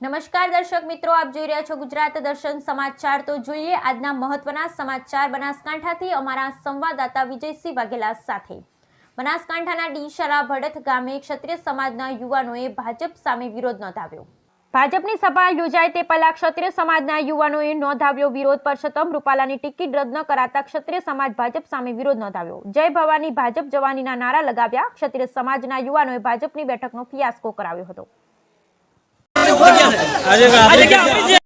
નમસ્કાર દર્શક મિત્રો, આપ જોઈ રહ્યા છો ગુજરાત દર્શન સમાચાર. તો જોઈએ આજના મહત્વના સમાચાર. બનાસકાંઠાથી અમારા સંવાદદાતા વિજયસિંહ વાઘેલા સાથે. બનાસકાંઠાના ડીશાલા ભડત ગામે ક્ષત્રિય સમાજના યુવાનોએ ભાજપ સામે વિરોધ નોંધાવ્યો. ભાજપની સભા યોજાય તે પહેલા ક્ષત્રિય સમાજના યુવાનોએ નોંધાવ્યો વિરોધ. પરસોત્તમ રૂપાલાની ટિકિટ રદ ન કરાતા ક્ષત્રિય સમાજ ભાજપ સામે વિરોધ નોંધાવ્યો. જય ભવાની ભાજપ જવાનીના નારા લગાવ્યા ક્ષત્રિય સમાજના યુવાનોએ ભાજપની બેઠકનો ફિયાસ્કો કરાવ્યો હતો. 啊，这个，啊，这，